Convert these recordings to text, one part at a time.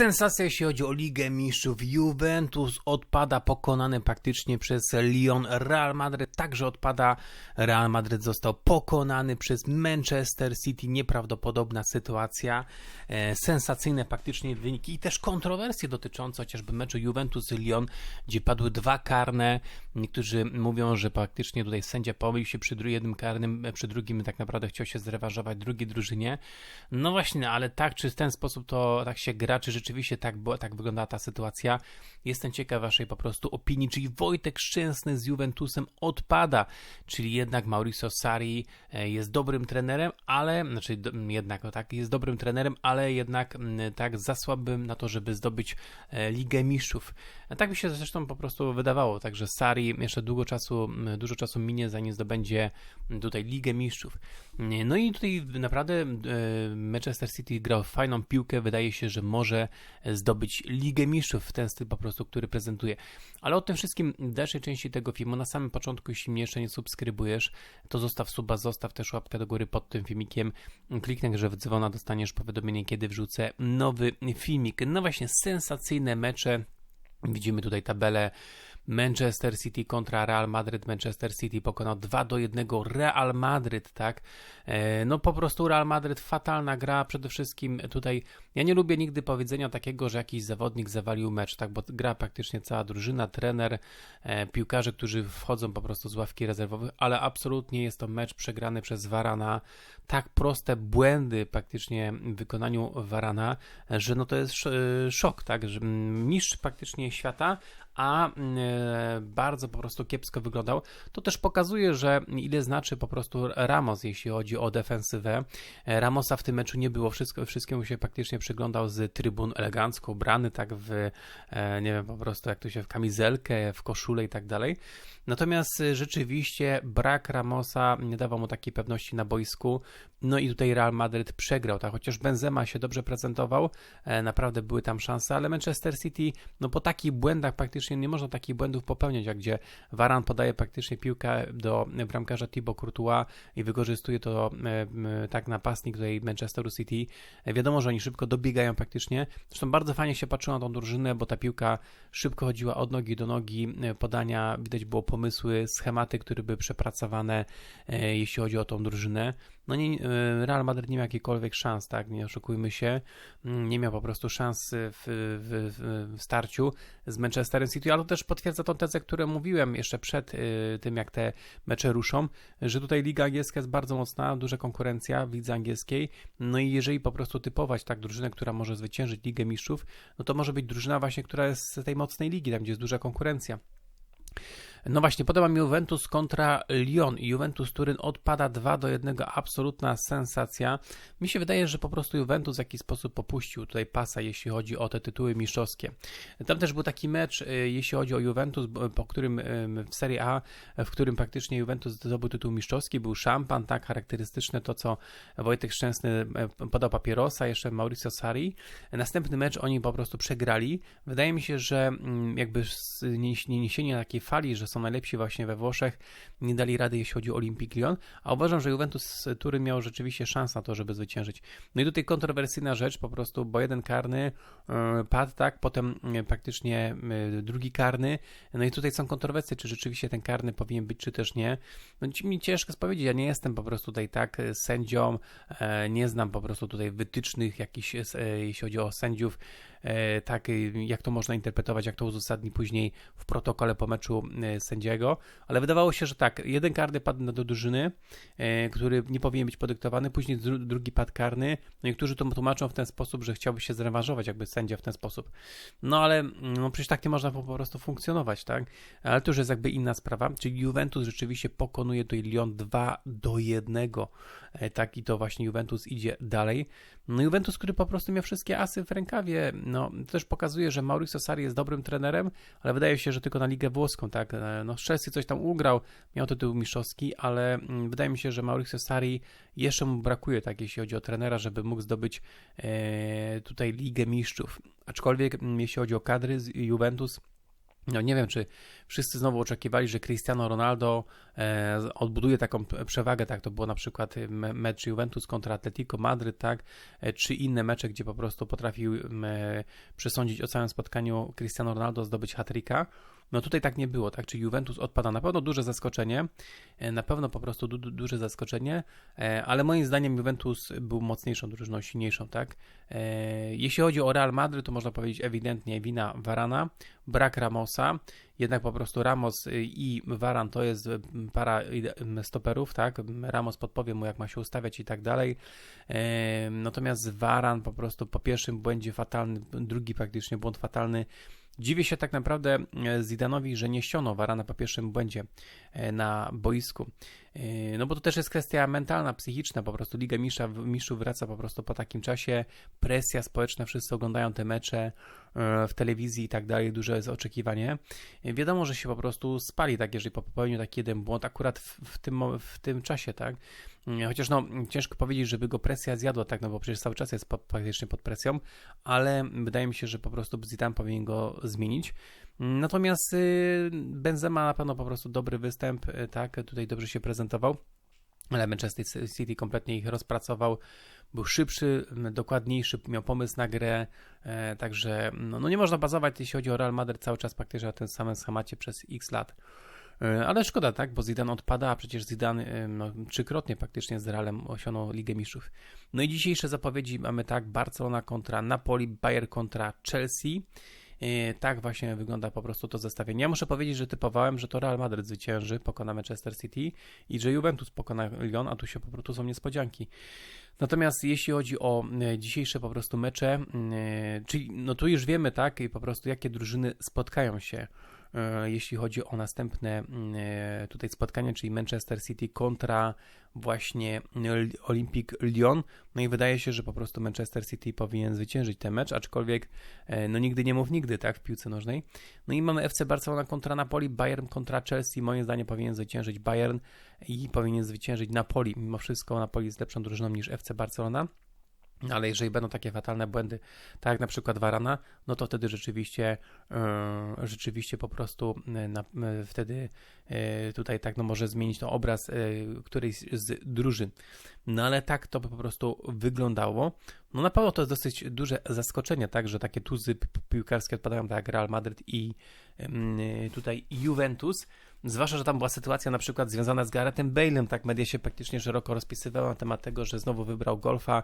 Sensacja jeśli chodzi o Ligę Mistrzów. Juventus odpada pokonany praktycznie przez Lyon. Real Madrid także odpada. Real Madrid został pokonany przez Manchester City. Nieprawdopodobna sytuacja. E, sensacyjne praktycznie wyniki i też kontrowersje dotyczące chociażby meczu Juventus-Lyon, gdzie padły dwa karne. Niektórzy mówią, że praktycznie tutaj sędzia pomylił się przy jednym karnym, przy drugim tak naprawdę chciał się zrewanżować drugiej drużynie. No właśnie, ale tak, czy w ten sposób to tak się gra, czy rzeczywiście tak, bo, tak wygląda ta sytuacja. Jestem ciekaw waszej po prostu opinii, czyli Wojtek Szczęsny z Juventusem odpada, czyli jednak Mauricio Sarri e, jest dobrym trenerem, ale, znaczy jednak no tak, jest dobrym trenerem, ale jednak tak za słabym na to, żeby zdobyć e, Ligę Mistrzów. Tak mi się zresztą po prostu wydawało, także Sari jeszcze długo czasu, dużo czasu minie, zanim zdobędzie tutaj Ligę Mistrzów. No i tutaj naprawdę e, Manchester City grał fajną piłkę, wydaje się, że może zdobyć Ligę Mistrzów w ten styl po prostu, który prezentuje. Ale o tym wszystkim w dalszej części tego filmu, na samym początku, jeśli mnie jeszcze nie subskrybujesz, to zostaw suba, zostaw też łapkę do góry pod tym filmikiem, kliknij, że w dzwona dostaniesz powiadomienie, kiedy wrzucę nowy filmik. No właśnie, sensacyjne mecze, widzimy tutaj tabelę Manchester City kontra Real Madrid. Manchester City pokonał 2 do 1 Real Madrid, tak? E, no po prostu Real Madrid fatalna gra, przede wszystkim tutaj ja nie lubię nigdy powiedzenia takiego, że jakiś zawodnik zawalił mecz, tak? Bo gra praktycznie cała drużyna, trener, e, piłkarze, którzy wchodzą po prostu z ławki rezerwowych, ale absolutnie jest to mecz przegrany przez Varana. Tak proste błędy praktycznie w wykonaniu Varana, że no to jest szok, tak? Że mistrz praktycznie świata, a mm, e, bardzo po prostu kiepsko wyglądał. To też pokazuje, że ile znaczy po prostu Ramos, jeśli chodzi o defensywę. E, Ramosa w tym meczu nie było, wszystko, wszystkiemu się praktycznie przyglądał z trybun elegancko, ubrany tak w, e, nie wiem, po prostu jak to się w kamizelkę, w koszulę i tak dalej. Natomiast rzeczywiście brak Ramosa nie dawał mu takiej pewności na boisku. No i tutaj Real Madrid przegrał, tak? Chociaż Benzema się dobrze prezentował, naprawdę były tam szanse, ale Manchester City, no po takich błędach praktycznie nie można takich błędów popełniać, jak gdzie Varan podaje praktycznie piłkę do bramkarza Thibaut Courtois i wykorzystuje to e, tak napastnik tutaj Manchesteru City. E, wiadomo, że oni szybko dobiegają praktycznie. Zresztą bardzo fajnie się patrzyło na tą drużynę, bo ta piłka szybko chodziła od nogi do nogi, e, podania, widać było pomysły, schematy, które były przepracowane, jeśli chodzi o tą drużynę. No nie, Real Madrid nie miał jakichkolwiek szans, tak, nie oszukujmy się, mm, nie miał po prostu szans w, w, w starciu z Manchesterem City, ale to też potwierdza tą tezę, którą mówiłem jeszcze przed y, tym, jak te mecze ruszą, że tutaj Liga Angielska jest bardzo mocna, duża konkurencja w lidze angielskiej, no i jeżeli po prostu typować tak drużynę, która może zwyciężyć Ligę Mistrzów, no to może być drużyna właśnie, która jest z tej mocnej ligi, tam gdzie jest duża konkurencja. No właśnie, potem mamy Juventus kontra Lyon i Juventus Turyn odpada 2 do 1, absolutna sensacja. Mi się wydaje, że po prostu Juventus w jakiś sposób popuścił tutaj pasa, jeśli chodzi o te tytuły mistrzowskie. Tam też był taki mecz, y, jeśli chodzi o Juventus, po którym w Serie A, w którym praktycznie Juventus zdobył tytuł mistrzowski, był szampan, tak charakterystyczne to, co Wojtek Szczęsny podał papierosa, jeszcze Mauricio Sari. Następny mecz oni po prostu przegrali. Wydaje mi się, że mm, jakby niesienie takiej fali, że są najlepsi właśnie we Włoszech, nie dali rady, jeśli chodzi o Olympic Lyon, a uważam, że Juventus Tury miał rzeczywiście szansę na to, żeby zwyciężyć. No i tutaj kontrowersyjna rzecz po prostu, bo jeden karny yy, padł, tak, potem yy, praktycznie yy, drugi karny, no i tutaj są kontrowersje, czy rzeczywiście ten karny powinien być, czy też nie. No mi ciężko powiedzieć, ja nie jestem po prostu tutaj tak sędzią, nie znam po prostu tutaj wytycznych jakichś, jeśli chodzi o sędziów, E, tak jak to można interpretować, jak to uzasadni później w protokole po meczu e, sędziego, ale wydawało się, że tak, jeden karny padł do drużyny, e, który nie powinien być podyktowany, później drugi pad karny, no i którzy to tłumaczą w ten sposób, że chciałby się zrewanżować jakby sędzia w ten sposób. No ale no przecież tak nie można po prostu funkcjonować, tak? Ale to już jest jakby inna sprawa, czyli Juventus rzeczywiście pokonuje tutaj Lyon 2 do 1, tak i to właśnie Juventus idzie dalej. No Juventus, który po prostu miał wszystkie asy w rękawie, no też pokazuje, że Mauricio Sarri jest dobrym trenerem, ale wydaje się, że tylko na Ligę Włoską, tak, e, no Chelsea coś tam ugrał, miał tytuł mistrzowski, ale mm, wydaje mi się, że Mauricio Sarri jeszcze mu brakuje, tak, jeśli chodzi o trenera, żeby mógł zdobyć e, tutaj Ligę Mistrzów. Aczkolwiek, mm, jeśli chodzi o kadry Juventus, no nie wiem, czy wszyscy znowu oczekiwali, że Cristiano Ronaldo e, odbuduje taką przewagę, tak to było na przykład mecz Juventus kontra Atletico Madryt, tak, e, czy inne mecze, gdzie po prostu potrafił e, przesądzić o całym spotkaniu Cristiano Ronaldo, zdobyć hat-tricka. No tutaj tak nie było, tak? Czyli Juventus odpada. Na pewno duże zaskoczenie, e, na pewno po prostu du duże zaskoczenie, e, ale moim zdaniem Juventus był mocniejszą drużyną, silniejszą, tak? E, jeśli chodzi o Real Madrid, to można powiedzieć ewidentnie wina Varana, brak Ramosa, jednak po prostu Ramos i Varan to jest para stoperów, tak? Ramos podpowie mu, jak ma się ustawiać i tak dalej. Natomiast Varan po prostu po pierwszym błędzie fatalny, drugi praktycznie błąd fatalny Dziwię się tak naprawdę e, Zidanowi, że nie ściono Warana po pierwszym błędzie e, na boisku. E, no bo to też jest kwestia mentalna, psychiczna, po prostu Liga Misza, Miszu wraca po prostu po takim czasie, presja społeczna, wszyscy oglądają te mecze w telewizji i tak dalej, duże jest oczekiwanie. Wiadomo, że się po prostu spali, tak, jeżeli popełnił taki jeden błąd akurat w, w, tym, w tym czasie, tak. Chociaż no, ciężko powiedzieć, żeby go presja zjadła, tak, no bo przecież cały czas jest praktycznie pod presją, ale wydaje mi się, że po prostu Zidane powinien go zmienić. Natomiast y, Benzema na pewno po prostu dobry występ, y, tak, tutaj dobrze się prezentował, ale Manchester City kompletnie ich rozpracował, był szybszy, dokładniejszy, miał pomysł na grę, e, także no, no nie można bazować, jeśli chodzi o Real Madrid, cały czas praktycznie na tym samym schemacie przez x lat. E, ale szkoda, tak, bo Zidane odpada, a przecież Zidane e, no, trzykrotnie praktycznie z Realem osiągnął Ligę Mistrzów. No i dzisiejsze zapowiedzi mamy tak, Barcelona kontra Napoli, Bayern kontra Chelsea. E, tak właśnie wygląda po prostu to zestawienie. Ja muszę powiedzieć, że typowałem, że to Real Madrid zwycięży, pokona Manchester City i że Juventus pokona Lyon, a tu się po prostu są niespodzianki. Natomiast jeśli chodzi o dzisiejsze po prostu mecze, czyli no tu już wiemy, tak, i po prostu jakie drużyny spotkają się E, jeśli chodzi o następne mm, e, tutaj spotkanie, czyli Manchester City kontra właśnie Olympic Lyon. No i wydaje się, że po prostu Manchester City powinien zwyciężyć ten mecz, aczkolwiek e, no nigdy nie mów nigdy, tak, w piłce nożnej. No i mamy FC Barcelona kontra Napoli, Bayern kontra Chelsea. Moim zdaniem powinien zwyciężyć Bayern i powinien zwyciężyć Napoli. Mimo wszystko Napoli jest lepszą drużyną niż FC Barcelona. Ale jeżeli będą takie fatalne błędy, tak jak na przykład Warana, no to wtedy rzeczywiście, yy, rzeczywiście po prostu yy, na, yy, wtedy tutaj tak no może zmienić to obraz którejś z drużyn. No ale tak to by po prostu wyglądało. No na pewno to jest dosyć duże zaskoczenie, tak, że takie tuzy piłkarskie odpadają tak jak Real Madrid i tutaj Juventus. Zwłaszcza, że tam była sytuacja na przykład związana z Garethem Bale'em, tak media się praktycznie szeroko rozpisywały na temat tego, że znowu wybrał golfa,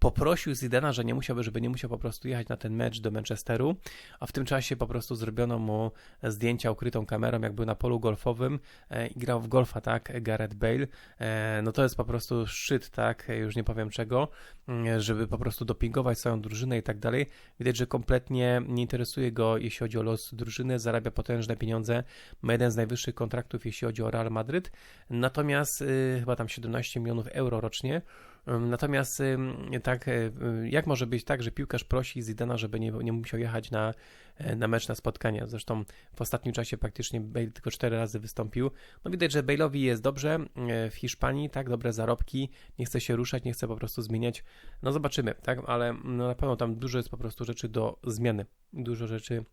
poprosił Zidana, że nie musiałby, żeby nie musiał po prostu jechać na ten mecz do Manchesteru, a w tym czasie po prostu zrobiono mu zdjęcia ukrytą kamerą, jak był na polu golfowym e, i grał w golfa, tak, Gareth Bale. E, no to jest po prostu szczyt, tak, już nie powiem czego, mm, żeby po prostu dopingować swoją drużynę i tak dalej. Widać, że kompletnie nie interesuje go, jeśli chodzi o los drużyny, zarabia potężne pieniądze, ma jeden z najwyższych kontraktów, jeśli chodzi o Real Madryt, natomiast y, chyba tam 17 milionów euro rocznie, Natomiast tak, e, jak może być tak, że piłkarz prosi Zidana, żeby nie, nie musiał jechać na, e, na mecz, na spotkania? Zresztą w ostatnim czasie praktycznie Bale tylko cztery razy wystąpił. No widać, że Bale'owi jest dobrze e, w Hiszpanii, tak, dobre zarobki, nie chce się ruszać, nie chce po prostu zmieniać. No zobaczymy, tak, ale no, na pewno tam dużo jest po prostu rzeczy do zmiany. Dużo rzeczy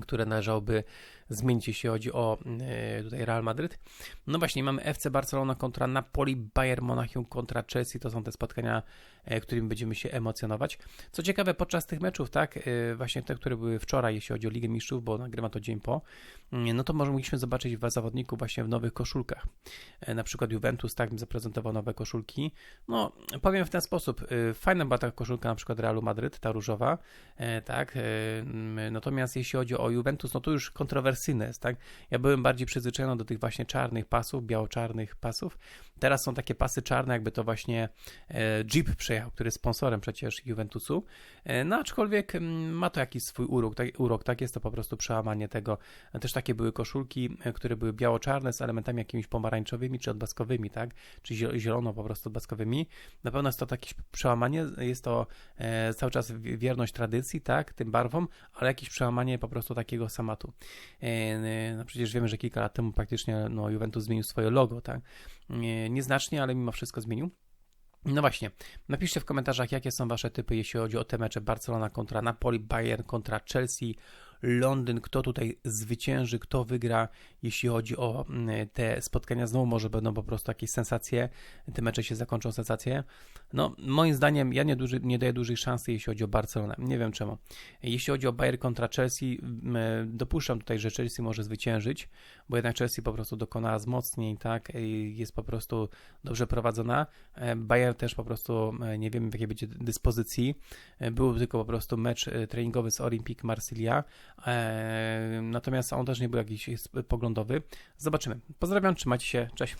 które należałoby zmienić, jeśli chodzi o e, tutaj Real Madryt. No właśnie, mamy FC Barcelona kontra Napoli, Bayern Monachium kontra Chelsea. To są te spotkania, e, którymi będziemy się emocjonować. Co ciekawe, podczas tych meczów, tak, e, właśnie te, które były wczoraj, jeśli chodzi o Ligę Mistrzów, bo nagrywam to dzień po, mm, no to może mogliśmy zobaczyć was zawodników właśnie w nowych koszulkach. Na przykład Juventus, tak, mi zaprezentował nowe koszulki. No, powiem w ten sposób, fajna była koszulka na przykład Realu Madryt, ta różowa, tak, natomiast jeśli chodzi o Juventus, no to już kontrowersyjne jest, tak? Ja byłem bardziej przyzwyczajony do tych właśnie czarnych pasów, biało-czarnych pasów. Teraz są takie pasy czarne, jakby to właśnie e, Jeep przejechał, który jest sponsorem przecież Juventusu. E, no aczkolwiek mm, ma to jakiś swój urok, tak, urok, tak? Jest to po prostu przełamanie tego. Też takie były koszulki, e, które były biało-czarne z elementami jakimiś pomarańczowymi czy odbaskowymi, tak? Czy zielono po prostu odbaskowymi. Na pewno jest to jakieś przełamanie, jest to cały czas wierność tradycji, tak? Tym barwom, ale jakieś przełamanie po prostu takiego samatu. No przecież wiemy, że kilka lat temu praktycznie no, Juventus zmienił swoje logo, tak? Nieznacznie, ale mimo wszystko zmienił. No właśnie, napiszcie w komentarzach, jakie są Wasze typy, jeśli chodzi o te mecze Barcelona kontra Napoli, Bayern kontra Chelsea, Londyn, kto tutaj zwycięży, kto wygra, jeśli chodzi o mm, te spotkania. Znowu może będą po prostu jakieś sensacje, te mecze się zakończą sensacje. No, moim zdaniem ja nie, duży, nie daję dużej szansy, jeśli chodzi o Barcelonę. Nie wiem czemu. Jeśli chodzi o Bayern kontra Chelsea, mm, dopuszczam tutaj, że Chelsea może zwyciężyć, bo jednak Chelsea po prostu dokonała wzmocnień, tak, jest po prostu dobrze prowadzona. E, Bayern też po prostu e, nie wiemy w jakiej będzie dyspozycji. E, Był tylko po prostu mecz e, treningowy z Olympique Marsylia, e, natomiast on też nie był jakiś e, poglądowy. Zobaczymy. Pozdrawiam, trzymajcie się, cześć.